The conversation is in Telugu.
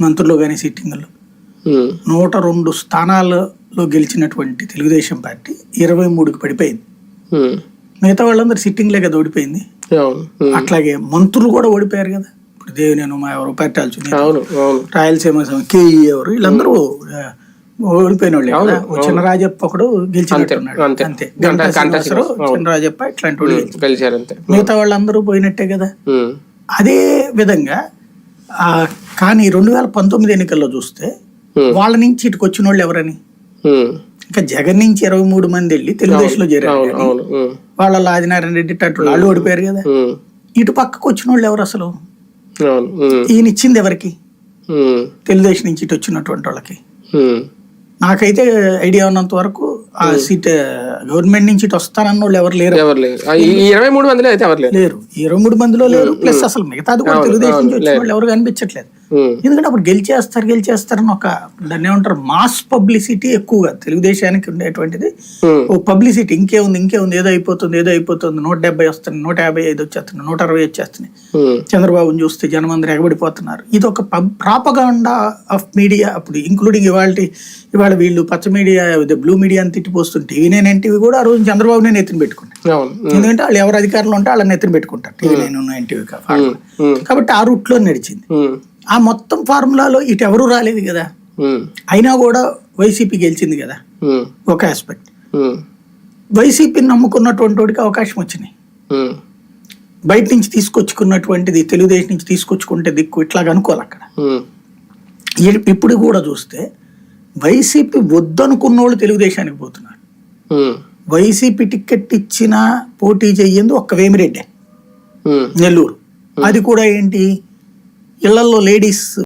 మంత్రులు కానీ సిట్టింగుల్లో ఉమ్, నూట రెండు స్థానాలలో గెలిచినటువంటి తెలుగుదేశం పార్టీ ఇరవై మూడుకి పడిపోయింది. మిగతా వాళ్ళందరూ సిట్టింగ్లే కదా ఓడిపోయింది. అట్లాగే మంత్రులు కూడా ఓడిపోయారు కదా. ఇప్పుడు దేవినేను మా ఎవరు పెట్టాల్సి అవును అవును. రాయలసీమ సమ- కేఈ ఎవరు వీళ్ళందరూ ఓడిపోయిన వాళ్ళే చిన్న రాజప్ప ఒకడు గెలిచినట్టున్నాడు అంతే. చిన్న రాజప్ప ఇట్లాంటి వాళ్ళు మిగతా వాళ్ళందరూ పోయినట్టే కదా. అదే విధంగా కానీ రెండు వేల పంతొమ్మిది ఎన్నికల్లో చూస్తే Hmm. వాళ్ళ నుంచి ఇటుకు వచ్చిన వాళ్ళు ఎవరని? ఉమ్, ఇంకా జగన్ నుంచి ఇరవై మూడు మంది వెళ్ళి తెలుగుదేశంలో చేరారు ఉమ్, వాళ్ళ ఆదినారాయణ రెడ్డి అటు వాళ్ళు ఓడిపోయారు కదా. ఇటు పక్కకు వచ్చిన వాళ్ళు ఎవరు అసలు? ఈయన ఇచ్చింది ఎవరికి? తెలుగుదేశం నుంచి ఇటు వచ్చినటువంటి వాళ్ళకి. నాకైతే ఐడియా ఉన్నంత వరకు ఆ సీట్ గవర్నమెంట్ నుంచి ఇటు వస్తానన్న వాళ్ళు ఎవరు లేరు. ఎవరు లేరు. ఇరవై మూడు మందిలో అయితే ఎవరు లేరు? ఇరవై మూడు మందిలో లేరు. ప్లస్ అసలు మిగతాది కూడా తెలుగుదేశం నుంచి వచ్చిన వాళ్ళు ఎవరు కనిపించట్లేదు. ఎందుకంటే అప్పుడు గెలిచేస్తారు గెలిచేస్తారని ఒక దాన్ని ఏమంటారు మాస్ పబ్లిసిటీ ఎక్కువగా తెలుగుదేశానికి ఉండేటువంటిది. ఉమ్, ఓ పబ్లిసిటీ ఇంకేముంది ఇంకేముంది ఏదో అయిపోతుంది ఏదో అయిపోతుంది నూట డెబ్బై వస్తుంది నూట యాభై ఐదు వచ్చేస్తున్నాయి నూట అరవై వచ్చేస్తున్నాయి. ఉమ్, చంద్రబాబుని చూస్తే జనం అందరూ ఎగబడిపోతున్నారు. ఇది ఒక ప్రాపగాండా ఆఫ్ మీడియా అప్పుడు ఇంక్లూడింగ్ ఇవాళ ఇవాళ వీళ్ళు పచ్చ మీడియా బ్లూ మీడియా అని తిట్టిపోస్తుంది టీవీ నైన్ ఎన్టీవీ కూడా ఆ రోజు చంద్రబాబు నేను ఎత్తున పెట్టుకున్నాను అవును. ఉమ్, ఎందుకంటే వాళ్ళు ఎవరు అధికారంలో ఉంటే వాళ్ళని ఎత్తున పెట్టుకుంటారు టీవీ నైన్ ఎన్టీవీ కాబట్టి ఆ రూట్లో నడిచింది. ఉమ్, ఆ మొత్తం ఫార్ములాలో ఇటు ఎవరు రాలేదు కదా. అయినా కూడా వైసీపీ గెలిచింది కదా. ఒక ఆస్పెక్ట్ వైసీపీని నమ్ముకున్నటువంటి వాడికి అవకాశం వచ్చినాయి. బయట నుంచి తీసుకొచ్చుకున్నటువంటిది తెలుగుదేశం నుంచి తీసుకొచ్చుకుంటే దిక్కు ఇట్లాగ అనుకోవాలి అక్కడ. ఇప్పుడు కూడా చూస్తే వైసీపీ వద్దనుకున్న వాళ్ళు తెలుగుదేశానికి పోతున్నారు. వైసీపీ టికెట్ ఇచ్చిన పోటీ చెయ్యింది ఒక్క వేమిరెడ్డి. నెల్లూరు. అది కూడా ఏంటి? ఇళ్ళలో లేడీస్